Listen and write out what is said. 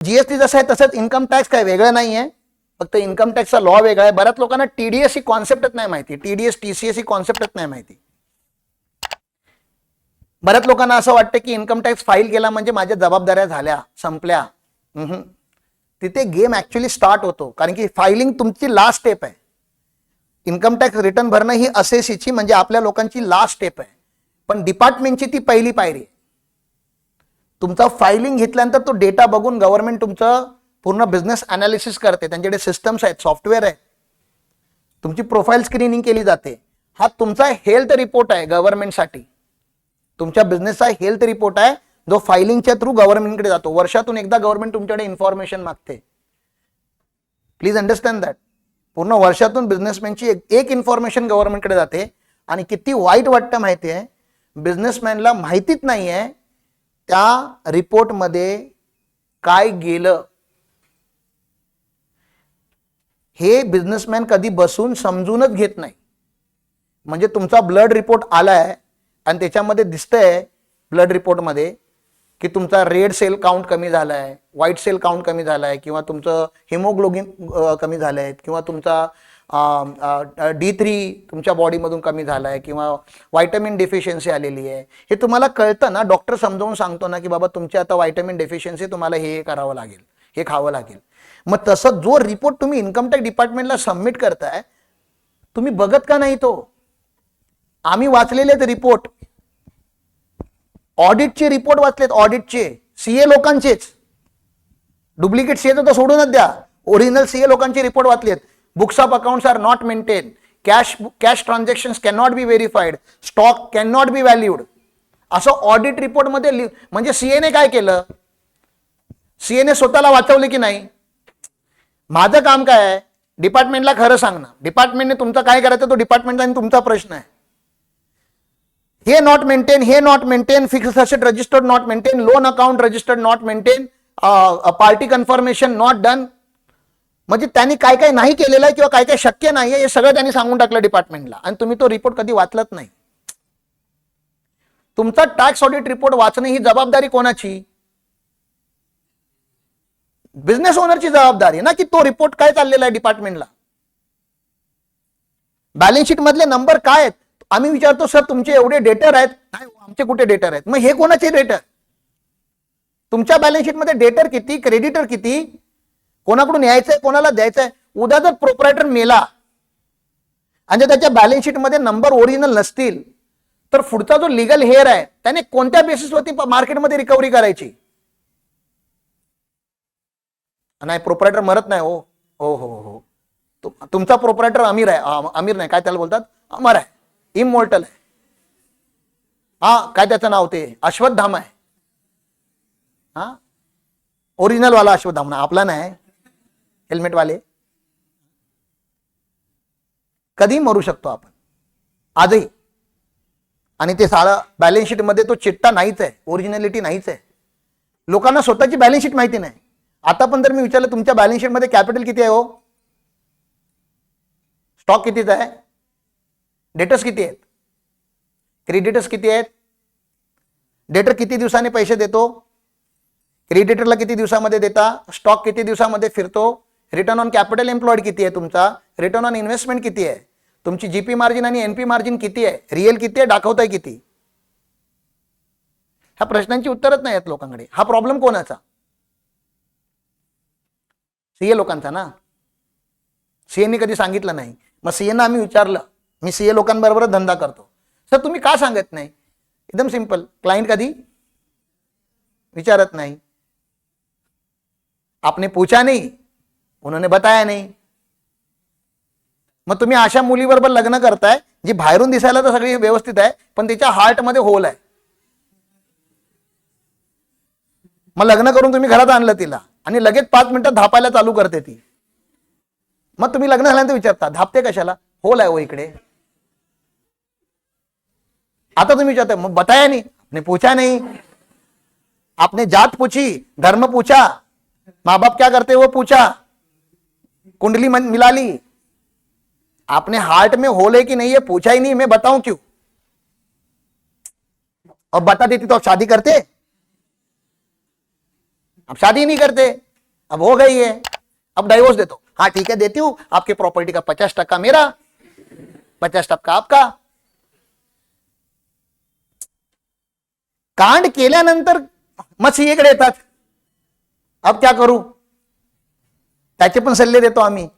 GST जसं आहे तसंच इन्कम टॅक्स काय वेगळं नाही आहे. फक्त इन्कम टॅक्सचा लॉ वेगळा आहे. बऱ्याच लोकांना टीडीएस ही कॉन्सेप्टच नाही माहिती. टीडीएस टीसीएस ही कॉन्सेप्टच नाही माहिती. बऱ्याच लोकांना असं वाटतं की इन्कम टॅक्स फाईल केला म्हणजे माझ्या जबाबदाऱ्या झाल्या संपल्या. तिथे गेम ऍक्च्युली स्टार्ट होतो. कारण की फायलिंग तुमची लास्ट स्टेप आहे. इन्कम टॅक्स रिटर्न भरणं ही असेसीची म्हणजे आपल्या लोकांची लास्ट स्टेप आहे. पण डिपार्टमेंटची ती पहिली पायरी आहे. तुमचा फायलिंग घेतल्यानंतर तो डेटा बघून गव्हर्नमेंट तुमचं पूर्ण बिझनेस अनालिसिस करते. त्यांच्याकडे सिस्टम्स आहेत सॉफ्टवेअर आहे. तुमची प्रोफाईल स्क्रीनिंग केली जाते. हा तुमचा हेल्थ रिपोर्ट आहे गव्हर्नमेंटसाठी तुमच्या बिझनेसचा हेल्थ रिपोर्ट आहे जो फायलिंगच्या थ्रू गव्हर्नमेंटकडे जातो. वर्षातून एकदा गव्हर्नमेंट तुमच्याकडे इन्फॉर्मेशन मागते. प्लीज अंडरस्टँड दॅट पूर्ण वर्षातून बिझनेसमॅनची एक एक इन्फॉर्मेशन गव्हर्नमेंटकडे जाते. आणि किती वाईट वाटतं माहिती आहे बिझनेसमॅनला माहितीच नाही आहे त्या रिपोर्टमध्ये काय गेलं? हे बिझनेसमॅन कधी बसून समजूनच घेत नाही. म्हणजे तुमचा ब्लड रिपोर्ट आलाय आणि त्याच्यामध्ये दिसतंय ब्लड रिपोर्टमध्ये की तुमचा रेड सेल काउंट कमी झालाय व्हाईट सेल काउंट कमी झालाय किंवा तुमचं हिमोग्लोबिन कमी झालंय किंवा तुमचा डी थ्री तुमच्या बॉडीमधून कमी झालाय किंवा व्हायटमिन डेफिशियन्सी आलेली आहे. हे तुम्हाला कळतं ना? डॉक्टर समजावून सांगतो ना की बाबा तुमची आता व्हायटमिन डेफिशियन्सी तुम्हाला हे हे करावं लागेल हे खावं लागेल. मग तसं जो रिपोर्ट तुम्ही इन्कम टॅक्स डिपार्टमेंटला सबमिट करताय तुम्ही बघत का नाही तो? आम्ही वाचलेले आहेत रिपोर्ट ऑडिटचे रिपोर्ट वाचलेत ऑडिटचे सीए लोकांचेच. डुप्लिकेट सीए तर सोडूनच द्या. ओरिजिनल सीए लोकांचे रिपोर्ट वाचलेत. Books of accounts are not maintain cash cash transaction can not be verified stock can valued. Be valued असं ऑडिट रिपोर्टमध्ये लि- म्हणजे सीएने काय केलं? सीएने स्वतःला वाचवले की नाही? माझं काम काय आहे? डिपार्टमेंटला खरं सांगणं. डिपार्टमेंटने तुमचं काय करायचं? तो डिपार्टमेंटचा आणि तुमचा प्रश्न आहे. हे नॉट मेंटेन हे not maintain fix asset registered not maintain loan account registered not maintain party confirmation not done म्हणजे त्यांनी काय काय नाही केलेलं आहे किंवा काय काय शक्य नाही हे सगळं त्यांनी सांगून टाकलं डिपार्टमेंटला आणि तुम्ही तो रिपोर्ट कधी वाचलत नाही. तुमचा टॅक्स ऑडिट रिपोर्ट वाचणे ही जबाबदारी कोणाची? बिझनेस ओनरची जबाबदारी ना की तो रिपोर्ट काय चाललेला आहे डिपार्टमेंटला बॅलन्स शीट मधले नंबर काय आहेत? आम्ही विचारतो सर तुमचे एवढे डेटर आहेत. नाही हो, आमचे कुठे डेटर आहेत? मग हे कोणाचे डेटर तुमच्या बॅलन्स शीटमध्ये डेटर किती क्रेडिटर किती? कोणाकडून यायचंय कोणाला द्यायचंय? उद्या जर प्रोपरायटर मेला आणि जर त्याच्या बॅलन्स शीटमध्ये नंबर ओरिजिनल नसतील तर पुढचा जो लिगल हेअर आहे त्याने कोणत्या बेसिसवरती मार्केटमध्ये रिकव्हरी करायची? नाही प्रोपरायटर मरत नाही हो. हो हो हो. तुमचा प्रोपरायटर अमीर आहे. अमीर नाही काय त्याला बोलतात? अमर आहे. इमोर्टल आहे. हा काय त्याचं नाव ते? अश्वत्थामा आहे. हा? ओरिजिनल वाला अश्वत्थामा. आपला नाही. हेल्मेट वाले. कधी मरू शकतो आपण. आजही. आणि ते सारा बॅलन्स शीटमध्ये तो चिट्टा नाहीच आहे. ओरिजिनॅलिटी नाहीच आहे. लोकांना स्वतःची बॅलन्स शीट माहिती नाही. आता पण जर मी विचारलं तुमच्या बॅलन्स शीटमध्ये कॅपिटल किती आहे हो? स्टॉक कितीचा आहे? डेटर्स किती आहेत? क्रेडिटर्स किती आहेत? डेटर किती दिवसाने पैसे देतो? क्रेडिटरला किती दिवसामध्ये देता? स्टॉक किती दिवसामध्ये फिरतो? रिटर्न ऑन कॅपिटल एम्प्लॉईड किती आहे तुमचा? रिटर्न ऑन इन्व्हेस्टमेंट किती आहे? तुमची जीपी मार्जिन आणि एनपी मार्जिन किती आहे? रिअल किती आहे? दाखवताय किती? ह्या प्रश्नांची उत्तरच नाही आहेत लोकांकडे. हा प्रॉब्लेम कोणाचा? सीए लोकांचा ना? सीएनी कधी सांगितलं नाही. मग सीएनं आम्ही विचारलं. मी सीए लोकांबरोबरच धंदा करतो. सर तुम्ही का सांगत नाही? एकदम सिंपल क्लायंट कधी? विचारत नाही. आपने पूछा नाही. उन्होंने बताया नहीं। मग तुम्ही अशा मुलीबरोबर लग्न करताय जी बाहेरून दिसायला तर सगळी व्यवस्थित आहे पण तिच्या हार्टमध्ये होल आहे. मग लग्न करून तुम्ही घरात आणलं तिला आणि लगेच पाच मिनिटात धापायला चालू करते ती. मग तुम्ही लग्न झाल्यानंतर विचारता धापते कशाला? होल आहे हो इकडे. आता तुम्ही विचारता मग बताया नाही आपने पूछा नहीं. आपने जात पूछी धर्म पूछा. माँ बाप क्या करते वो पूछा. कुंडली मिला ली। आपने हार्ट में होल है कि नहीं है, पूछा ही नहीं, मैं बताऊँ क्यों? और बता देती तो आप शादी करते? अब शादी नहीं करते, अब हो गई है, अब डाइवोर्स दे दो। हाँ ठीक है, देती हूँ, आपकी प्रॉपर्टी का पचास टक्का मेरा, पचास टक्का आपका। कांड केल्यानंतर मग सीएकडे येतात अब क्या करू? त्याचे पण सल्ले देतो आम्ही.